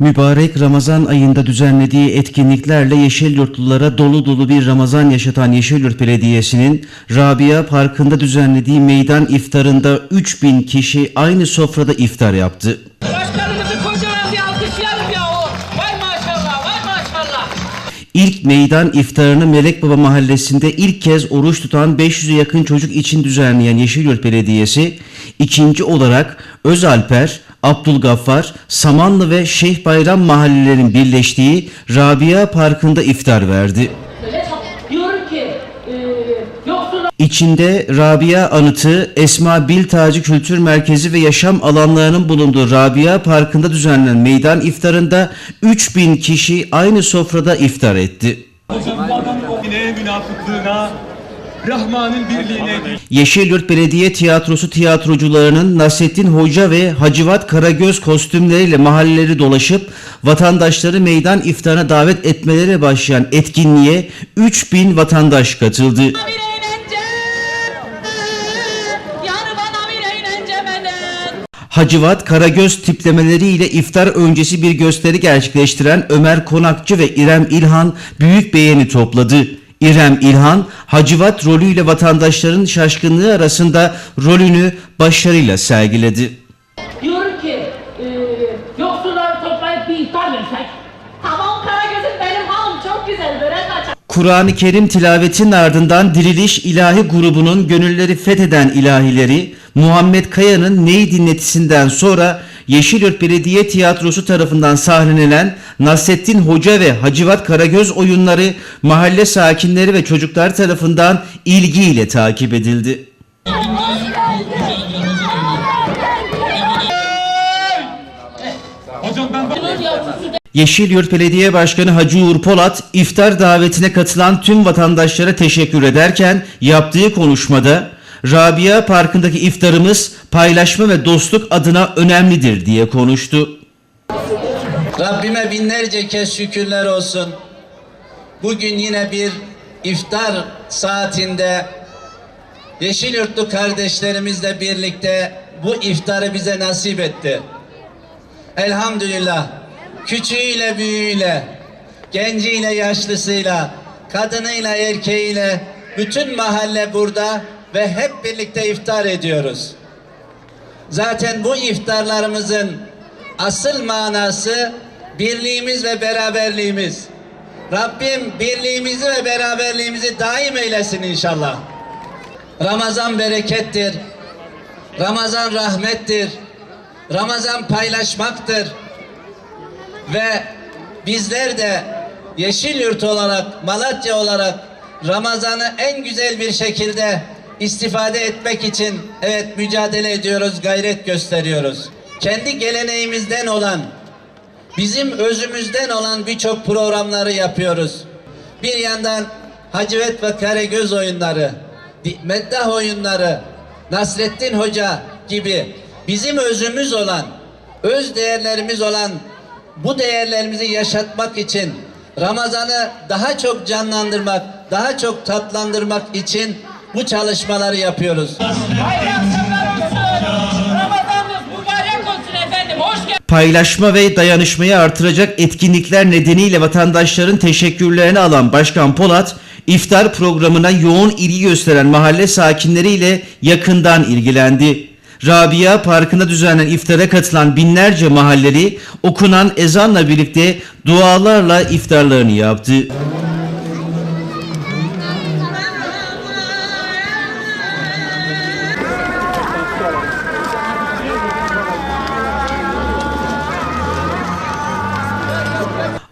Mübarek Ramazan ayında düzenlediği etkinliklerle Yeşilyurtlulara dolu dolu bir Ramazan yaşatan Yeşilyurt Belediyesi'nin Rabia Parkı'nda düzenlediği meydan iftarında 3000 kişi aynı sofrada iftar yaptı. Başkanımızı kocaman bir alkışlayalım ya o. Vay maşallah, vay maşallah. İlk meydan iftarını Melek Baba Mahallesi'nde ilk kez oruç tutan 500'e yakın çocuk için düzenleyen Yeşilyurt Belediyesi, ikinci olarak Özalper, Abdülgaffar, Samanlı ve Şeyh Bayram mahallelerin birleştiği Rabia Parkı'nda iftar verdi. İçinde Rabia Anıtı, Esma Biltacı Kültür Merkezi ve yaşam alanlarının bulunduğu Rabia Parkı'nda düzenlenen meydan iftarında 3000 kişi aynı sofrada iftar etti. Yine münafıklığına, Rahman'ın birliğine. Yeşilyurt Belediye Tiyatrosu tiyatrocularının Nasrettin Hoca ve Hacivat Karagöz kostümleriyle mahalleleri dolaşıp vatandaşları meydan iftarına davet etmelere başlayan etkinliğe 3000 vatandaş katıldı. beden. Hacivat Karagöz tiplemeleriyle iftar öncesi bir gösteri gerçekleştiren Ömer Konakçı ve İrem İlhan büyük beğeni topladı. İrem İlhan, Hacivat rolüyle vatandaşların şaşkınlığı arasında rolünü başarıyla sergiledi. Diyorum ki e, yoksulları toplayıp bir iftar versek. Tamam Karagöz'üm benim hanım çok güzel börek açar. Kur'an-ı Kerim tilavetinin ardından Diriliş İlahi grubunun gönülleri fetheden ilahileri Muhammed Kaya'nın Ney dinletisinden sonra Yeşilyurt Belediye Tiyatrosu tarafından sahnelenen Nasrettin Hoca ve Hacivat Karagöz oyunları mahalle sakinleri ve çocuklar tarafından ilgiyle takip edildi. Yeşilyurt Belediye Başkanı Hacı Uğur Polat iftar davetine katılan tüm vatandaşlara teşekkür ederken yaptığı konuşmada Rabia Parkı'ndaki iftarımız paylaşma ve dostluk adına önemlidir diye konuştu. Rabbime binlerce kez şükürler olsun. Bugün yine bir iftar saatinde Yeşilyurtlu kardeşlerimizle birlikte bu iftarı bize nasip etti. Elhamdülillah küçüğüyle büyüğüyle, genciyle yaşlısıyla, kadınıyla erkeğiyle bütün mahalle burada ve hep birlikte iftar ediyoruz. Zaten bu iftarlarımızın asıl manası birliğimiz ve beraberliğimiz. Rabbim birliğimizi ve beraberliğimizi daim eylesin inşallah. Ramazan berekettir. Ramazan rahmettir. Ramazan paylaşmaktır. Ve bizler de Yeşilyurt olarak, Malatya olarak Ramazan'ı en güzel bir şekilde istifade etmek için evet mücadele ediyoruz, gayret gösteriyoruz. Kendi geleneğimizden olan, bizim özümüzden olan birçok programları yapıyoruz. Bir yandan Hacivet ve Karagöz oyunları, meddah oyunları, Nasrettin Hoca gibi bizim özümüz olan, öz değerlerimiz olan bu değerlerimizi yaşatmak için Ramazan'ı daha çok canlandırmak, daha çok tatlandırmak için bu çalışmaları yapıyoruz. Bayramlar olsun. Ramazanınız mübarek olsun efendim. Hoş geldiniz. Paylaşma ve dayanışmayı artıracak etkinlikler nedeniyle vatandaşların teşekkürlerini alan Başkan Polat, iftar programına yoğun ilgi gösteren mahalle sakinleriyle yakından ilgilendi. Rabia Parkı'nda düzenlenen iftara katılan binlerce mahalleli okunan ezanla birlikte dualarla iftarlarını yaptı.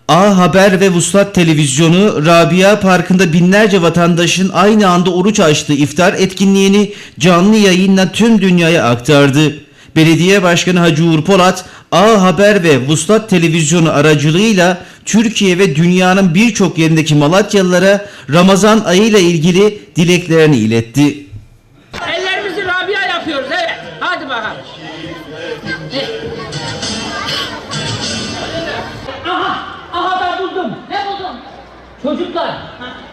A Haber ve Vuslat Televizyonu Rabia Parkı'nda binlerce vatandaşın aynı anda oruç açtığı iftar etkinliğini canlı yayınla tüm dünyaya aktardı. Belediye Başkanı Hacı Uğur Polat, A Haber ve Vuslat Televizyonu aracılığıyla Türkiye ve dünyanın birçok yerindeki Malatyalılara Ramazan ayıyla ilgili dileklerini iletti. Ellerimizi Rabia yapıyoruz evet. Hadi bakalım. buldum. Ne buldun? Çocuklar. Ha.